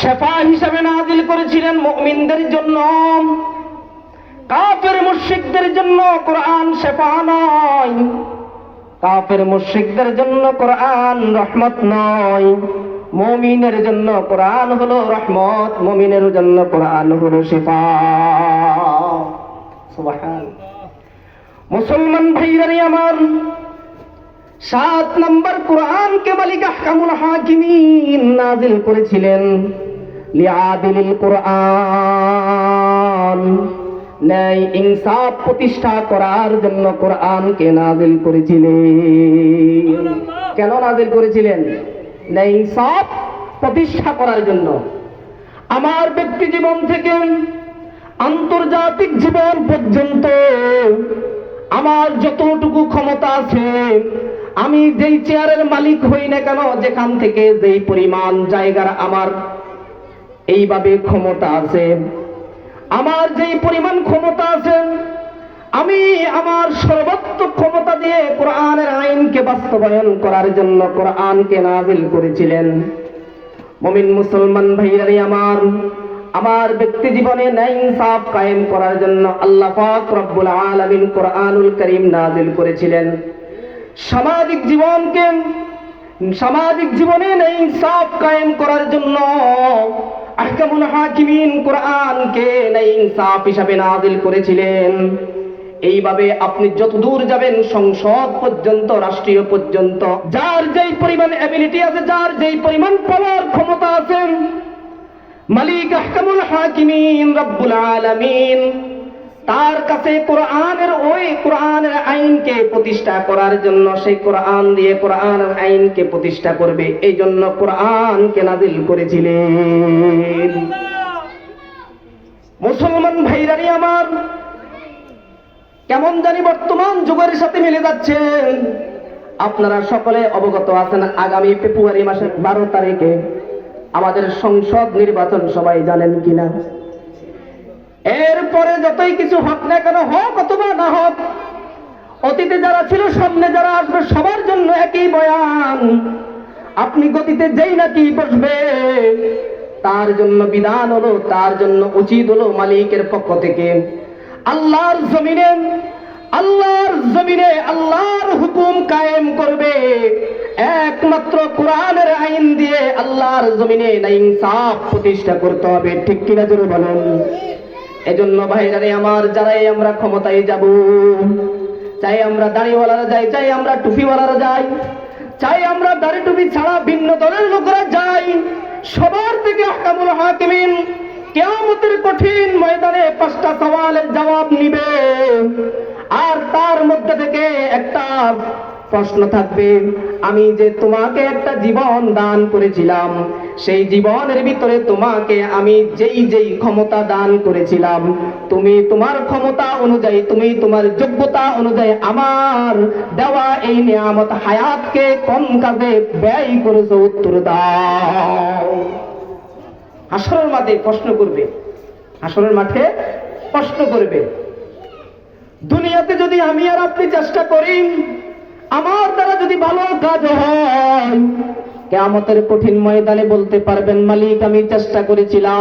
শেফা হিসাবে নাজিল করেছিলেন মুমিনদের জন্য। কাফের মুশরিকদের জন্য কোরআন শেফা নয়। কাফের মুশরিকদের জন্য কোরআন রহমত নয়। মুমিনের জন্য কোরআন হলো রহমত, মুমিনের জন্য কোরআন হলো শেফা। মুসলমান ভাইরানি আমার, সাত নম্বর কোরআন কে মালিক আহকামুল হাকিমিন নাজিল করেছিলেন। লিআদিলিল কোরআন। ন্যায় ইনসাফ প্রতিষ্ঠা করার জন্য কোরআনকে নাজিল করেছিলেন। কেন নাজিল করেছিলেন? ন্যায় ইনসাফ প্রতিষ্ঠা করার জন্য। আমার ব্যক্তি জীবন থেকে আন্তর্জাতিক জীবন পর্যন্ত আমার যতটুকু ক্ষমতা আছে, আমি যেই চেয়ারের মালিক হই না কেন, যেখান থেকে যেই পরিমাণ জায়গার আমার এইভাবে ক্ষমতা আছে। আমার যেই পরিমাণ ক্ষমতা আছে, আমি আমার সর্বোচ্চ ক্ষমতা দিয়ে কোরআনের আইনকে বাস্তবায়ন করার জন্য কোরআনকে নাজিল করেছিলেন। মমিন মুসলমান ভাইয়ারি আমার আমার ব্যক্তি জীবনে ন্যায় ইনসাফ কায়েম করার জন্য আল্লাহ পাক রব্বুল আলামিন কোরআনুল করিম নাজিল করেছিলেন। সামাজিক জীবনকে, সামাজিক জীবনে ন্যায় ইনসাফ কায়েম করার জন্য আহকামুল হাকিমিন কোরআনকে ন্যায় ইনসাফ হিসাবে নাজিল করেছিলেন। এইভাবে আপনি যত দূর যাবেন সংসদ পর্যন্ত, রাষ্ট্রীয় পর্যন্ত, যার যেই পরিমাণ অ্যাবিলিটি আছে, যার যেই পরিমাণ পাওয়ার ক্ষমতা আছে, মালিক আহকামুল হাকিমিন রব্বুল আলামিন তার কাছে কোরআনের ওই কোরআনের আইনকে প্রতিষ্ঠা করার জন্য সেই কোরআন দিয়ে কোরআনের আইনকে প্রতিষ্ঠা করবে। এই জন্য কোরআনকে নাজিল করেছিলেন। মুসলমান ভাইরানি আমার, কেমন জানি বর্তমান যুগের সাথে মিলে যাচ্ছে। আপনারা সকলে অবগত আছেন, আগামী ফেব্রুয়ারি মাসের বারো তারিখে আমাদের সংসদ নির্বাচন সবাই জানেন কিনা? এরপরে যতই কিছু হোক না কেন হোক অথবা না হোক, অতীতে যারা ছিল সামনে যারা আসবে, সবার জন্য একই বয়ান। আপনি গতিতে যেই নাকি বসবে, তার জন্য বিধান হলো, তার জন্য উচিত হলো মালিকের পক্ষ থেকে। আল্লাহর জমিনে আল্লাহর জমিনে আল্লাহর হুকুম কায়েম করবে। একমাত্র কোরআনের আইন দিয়ে আল্লাহর জমিনে না, ইনসাফ প্রতিষ্ঠা করতে হবে। ঠিক কিনা জোরে বলেন? এজন্য ভাইরারে আমার যারাই আমরা ক্ষমতায় যাব। চাই আমরা দাড়িওয়ালারা যাই, চাই আমরা টুপিওয়ালারা যাই, চাই আমরা দাড়ি টুপি ছাড়া ভিন্ন দলের লোকরা যাই। সবার থেকে আহকামুল হাকিমিন কেয়ামতের কঠিন ময়দানে পাঁচটা সওয়ালের জবাব নিবে। আর তার মধ্যে থেকে একটা প্রশ্ন থাকবে, আমি যে তোমাকে একটা জীবন দান করেছিলাম, সেই জীবনের ভিতরে তোমাকে আমি যেই যেই ক্ষমতা দান করেছিলাম, তুমি তোমার ক্ষমতা অনুযায়ী, তুমি তোমার যোগ্যতা অনুযায়ী আমার দেওয়া এই নিয়ামত হায়াতকে কম কাজে ব্যয় করেছ, উত্তর দাও। হাসরের মাঠে প্রশ্ন করবে, হাসরের মাঠে প্রশ্ন করবে, দুনিয়াতে যদি আমি আর আপনি চেষ্টা করি ভালো কাজ হয়। কেমতের কঠিন ময়দানে বলতে পারবেন মালিক আমি চেষ্টা করেছিলাম।